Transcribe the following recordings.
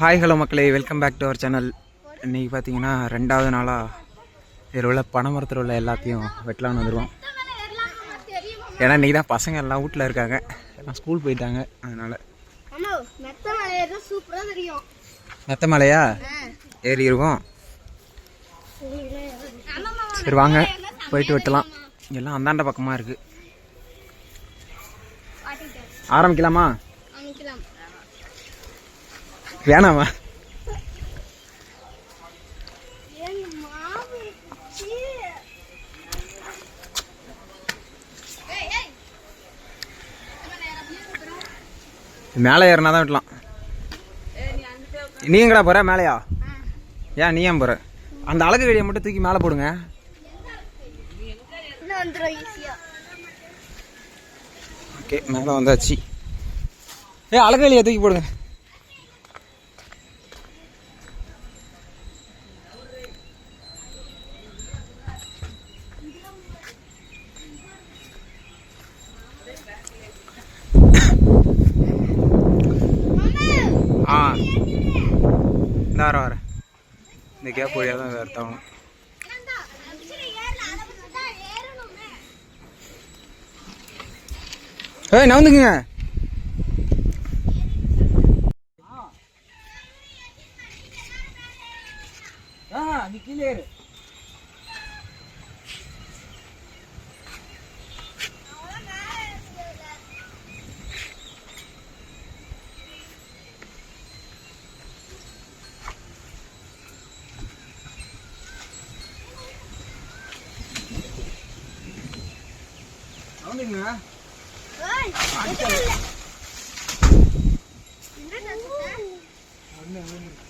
Hi hello மக்களே. Welcome back to our channel இன்றைக்கி பார்த்தீங்கன்னா ரெண்டாவது நாளாக இதில் உள்ள பனைமரத்தில் உள்ள எல்லாத்தையும் வெட்டலான்னு வந்துடுவோம் ஏன்னா இன்றைக்கி தான் பசங்க எல்லாம் வீட்டில் இருக்காங்க. எல்லாம் ஸ்கூல் போயிட்டாங்க. அதனால். மெத்த மலையா ஏறி இருக்கும். சரி வாங்க. போயிட்டு வெட்டலாம். எல்லாம் அந்தாண்ட பக்கமாக இருக்குது ஆரம்பிக்கலாமா? வேணாமா. மேலே ஏறினா தான் வெட்டலாம். நீ எங்கடா போகிற மேலேயா? ஏன் நீ ஏன் போகிற அந்த அழகு வெடியை மட்டும் தூக்கி மேலே போடுங்க. ஓகே மேலே வந்தாச்சு. ஏ அழகு வெளியை தூக்கி போடுங்க. ஆ. இந்த வர வர. இந்த கேப் வழியாக தான் வேர்த்தாகணும் ஏய் நவுந்துக்குங்க. நீ கீழே ஏறு நவுந்துக்குங்க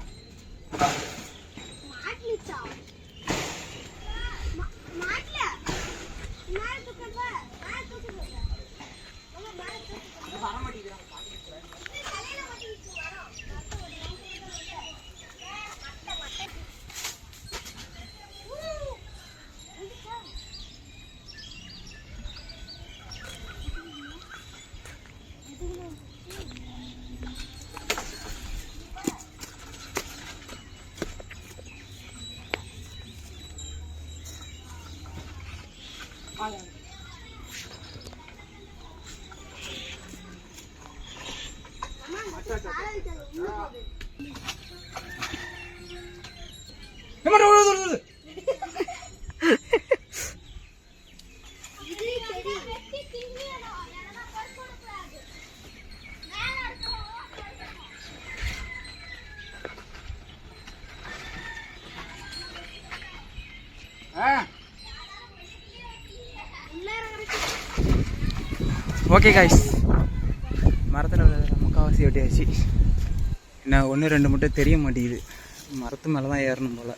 ஓகே காய்ஸ் முக்கால்வாசி வெட்டியாச்சு என்ன ஒன்று ரெண்டு மட்டும் தெரிய மாட்டேங்குது. மரத்து மேலே தான் ஏறணும் போல்.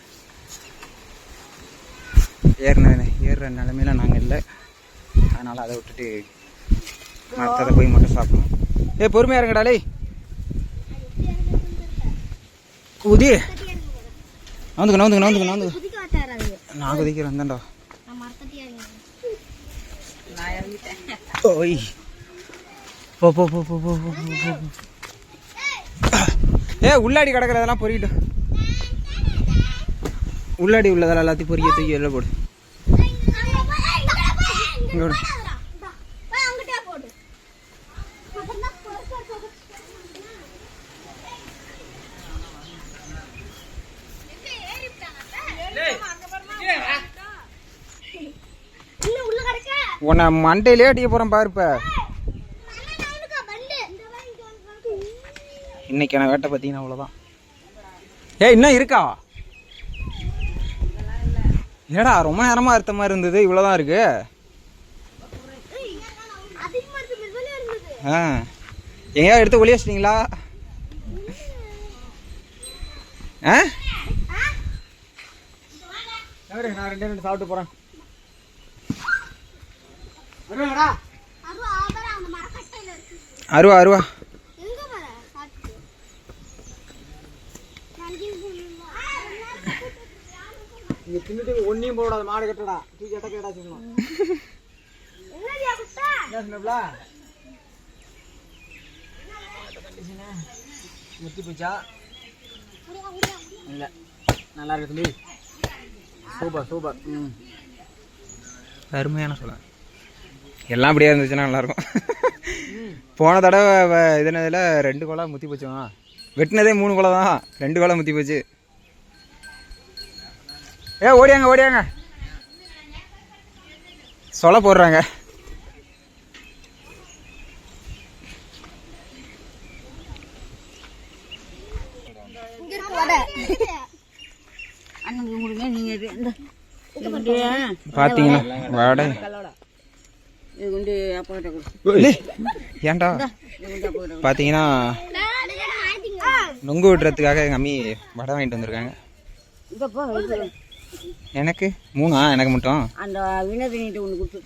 ஏறின ஏறுற நிலமையில நாங்கள் இல்லை. அதனால் அதை விட்டுட்டு மரத்தை போய் மட்டும் சாப்பிடணும். ஏ பொறுமையாக இருங்கடாலே உதி நவுந்துக்க நவுந்துக்க நவுந்துக்க நவுந்துக்க. நான் குதிக்கிறேன் தான்டா ஓய். போ போ போ போ போ போ, போ போ. ஏ உள்ளாடி கிடக்கிறதெல்லாம் பொறிக்கிட்டு. உள்ளாடி உள்ளதெல்லாம் எல்லாத்தையும் பொறிக்க தூக்கி எல்லாம் போடு. உன்னை மண்டையிலே அடிக்க போகிறேன் பாருப்ப இன்னைக்கான வேட்டை பார்த்தீங்கன்னா அவ்வளோதான் ஏய் இன்னும் இருக்கா? ஏடா ரொம்ப நேரமாக அறுத்த மாதிரி இருந்தது இவ்வளோதான் இருக்கு. ஆ. எங்கேயா எடுத்து ஒளிய வச்சிட்டிங்களா? ஆ? நான் ரெண்டு ரெண்டு சாப்பிட்டு போகிறேன் அருவா அருவா. இங்க தின்னுட்டு ஒன்னையும் போடாத மாடு கட்டடா தூக்கி எட்ட கேட்டா சொல்லணும் என்ன சொன்னப்ல முத்தி போச்சா? இல்ல. நல்லா இருக்கு தம்பி சூப்பர் சூப்பர். ம். அருமையான சொல்ல எல்லாம் அப்படியே இருந்துச்சுன்னா நல்லாயிருக்கும் போன தடவை வ- இதுனதில் ரெண்டு குலை முத்தி போச்சுமா? வெட்டினதே மூணு குலை தான். ரெண்டு குலை முத்தி போச்சு ஏ ஓடியாங்க ஓடியாங்க சொல போடுறாங்க அண்ணனுக்கு கொடுங்க நீங்க இது இந்த இது கொண்டு பார்த்தீங்கன்னா வாடை. இது கொண்டு அப்பா கிட்ட கொடு. இல்லை ஏன்டா? பார்த்தீங்கன்னா நொங்கு விடுறதுக்காக எங்கள் அம்மி வடை வாங்கிட்டு வந்திருக்காங்க. எனக்கு? மூணா? எனக்கு மட்டும்? அந்த வினோதினிட்டு ஒன்று கொடுத்து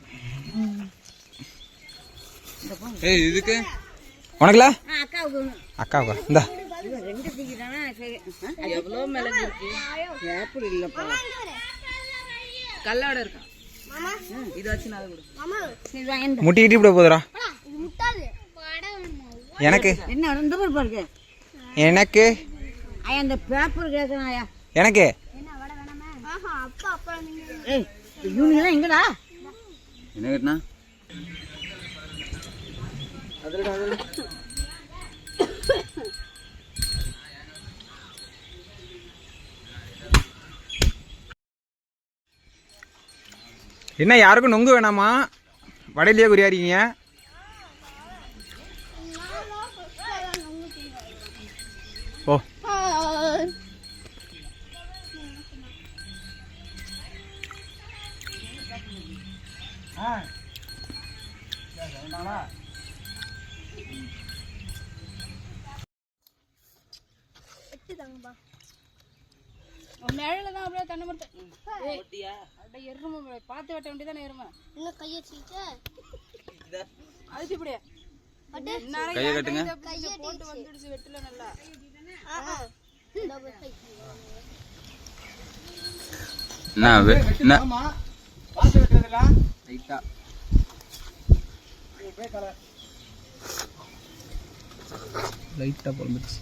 ஏய் இதுக்கு? உனக்குல? அக்காவுக்கு ஒன்று அக்காவா இந்தா. ரெண்டு தூக்கிட்டானா சரி. எவ்வளோ மிளகு இருக்கு? ஏப்பிள் இல்லைப்பா. கல்லோட இருக்கா? இது வச்சு கொடு. முட்டிக்கிட்டு இப்படி போதுடா. எனக்கு? என்ன இந்த பேர் பாருங்க. எனக்கு? ஐயா அந்த பேப்பர் கேட்கணும் ஐயா. எனக்கு? ஏய் எங்கடா? என்ன கட்டினா? என்ன யாருக்கும் நொங்கு வேணாமா? வடையிலேயே குறியாரிங்க தான் அப்படியே தென்னை மரத்தை அப்படியே எருமை பார்த்து வெட்ட வேண்டியதானே எருமை. இன்னும் கையை வச்சுக்கிட்டு? அது இப்படியே கையை கட்டுங்க. போட்டு வந்துடுச்சு வெட்டில நல்லா. என்ன வெட்டுறதுல லைட்டா. லைட்டாக பிறந்துச்சு